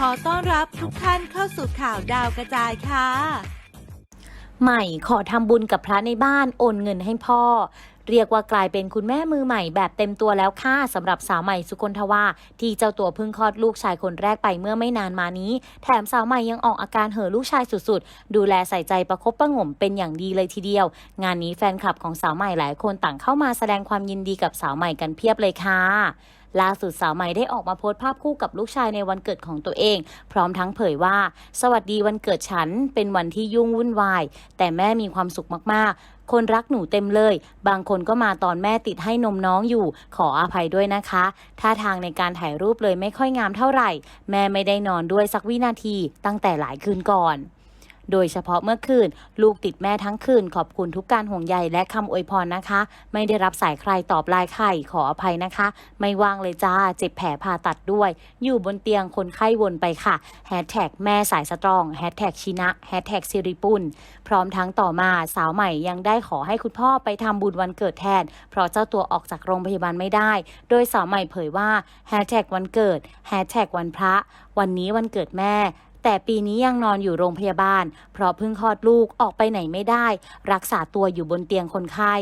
ขอต้อนรับทุกท่านเข้าสู่ข่าวดาวกระจายค่ะ ใหม่ขอทำบุญกับพระในบ้านโอนเงินให้พ่อ เรียกว่ากลายเป็นคุณแม่มือใหม่แบบเต็มตัวแล้วค่ะสำหรับสาวใหม่สุคนทวาที่เจ้าตัวเพิ่งคลอดลูกชายคนแรกไปเมื่อไม่นานมานี้ แถมสาวใหม่ยังออกอาการเห่อลูกชายสุดๆ ดูแลใส่ใจประคบประหงมเป็นอย่างดีเลยทีเดียว งานนี้แฟนคลับของสาวใหม่หลายคนต่างเข้ามาแสดงความยินดีกับสาวใหม่กันเพียบเลยค่ะ ล่าสุดสาวใหม่ได้ออกมาโพสต์ภาพคู่กับลูกชายในวันเกิดของตัวเอง พร้อมทั้งเผยว่า สวัสดีวันเกิดฉันเป็นวันที่ยุ่งวุ่นวาย แต่แม่มีความสุขมากๆ คนรักหนูเต็มเลย บางคนก็มาตอนแม่ติดให้นมน้องอยู่ ขออภัยด้วยนะคะท่าทางในการถ่ายรูปเลยไม่ค่อยงามเท่าไหร่ แม่ไม่ได้นอนด้วยสักวินาที ตั้งแต่หลายคืนก่อน โดยเฉพาะเมื่อคืน ลูกติดแม่ทั้งคืน ขอบคุณทุกการห่วงใยและคำอวยพรนะคะ ไม่ได้รับสายใครตอบไลน์ใครขออภัยนะคะ ไม่ว่างเลยจ้า เจ็บแผลผ่าตัดด้วย อยู่บนเตียงคนไข้วนไปค่ะแฮชแท็กแม่สายสตรองแฮชแท็กชินะแฮชแท็กสิริปุลพร้อมทั้งต่อมาสาวใหม่ยังได้ขอให้คุณพ่อไปทำบุญวันเกิดแทน เพราะเจ้าตัวออกจากโรงพยาบาลไม่ได้ โดยสาวใหม่เผยว่าแฮชแท็กวันเกิดแฮชแท็กวันพระ วันนี้วันเกิดแม่ แต่ปีนี้ยังนอนอยู่โรงพยาบาล เพราะเพิ่งคลอดลูกออกไปไหนไม่ได้ รักษาตัวอยู่บนเตียงคนไข้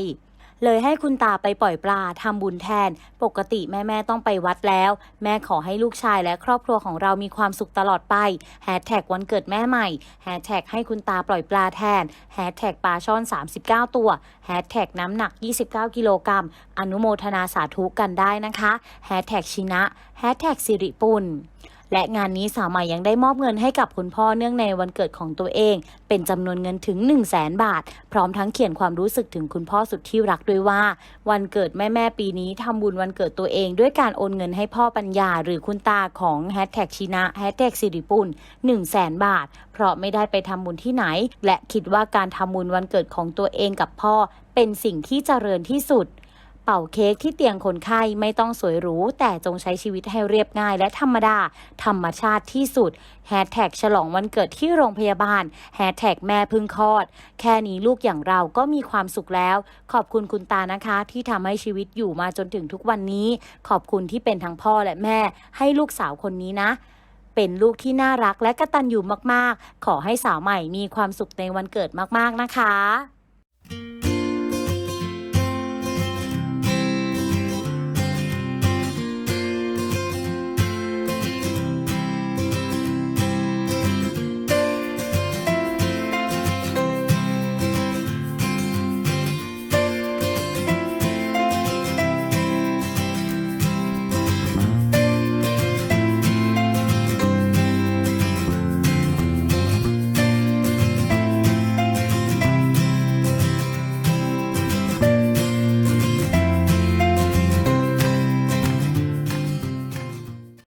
เลยให้คุณตาไปปล่อยปลาทำบุญแทน ปกติแม่แม่ต้องไปวัดแล้ว แม่ขอให้ลูกชายและครอบครัวของเรามีความสุขตลอดไปแฮชแท็กวันเกิดแม่ใหม่แฮชแท็กให้คุณตาปล่อยปลาแทนแฮชแท็กปลาช่อน 39 ตัวแฮชแท็กน้ำหนัก 29 กิโลกรัม อนุโมทนาสาธุกันได้นะคะแฮชแท็กชินะแฮชแท็กสิริปุล และงานนี้สาวใหม่ยังได้มอบเงินให้กับคุณพ่อเนื่องในวันเกิดของตัวเอง เป็นจำนวนเงินถึง 1 0 0 0 0แสนบาท พร้อมทั้งเขียนความรู้สึกถึงคุณพ่อสุดที่รักด้วยว่า วันเกิดแม่แม่ปีนี้ทำบุญวันเกิดตัวเองด้วยการโอนเงินให้พ่อปัญญา หรือคุณตาของแฮชแท็กชินะแฮชแท็กสิริปุล1 0 0 0 0แสนบาท เพราะไม่ได้ไปทำบุญที่ไหน และคิดว่าการทำบุญวันเกิดของตัวเองกับพ่อเป็นสิ่งที่เจริญที่สุด เป่าเค้กที่เตียงคนไข้ไม่ต้องสวยหรู แต่จงใช้ชีวิตให้เรียบง่ายและธรรมดา ธรรมชาติที่สุดแฮชแท็กฉลองวันเกิดที่โรงพยาบาลแฮชแท็กแม่พึ่งคลอด แค่นี้ลูกอย่างเราก็มีความสุขแล้ว ขอบคุณคุณตานะคะ ที่ทำให้ชีวิตอยู่มาจนถึงทุกวันนี้ ขอบคุณที่เป็นทั้งพ่อและแม่ ให้ลูกสาวคนนี้นะเป็นลูกที่น่ารักและกตัญญูมาก ๆ ขอให้สาวใหม่มีความสุขในวันเกิดมาก ๆ นะคะ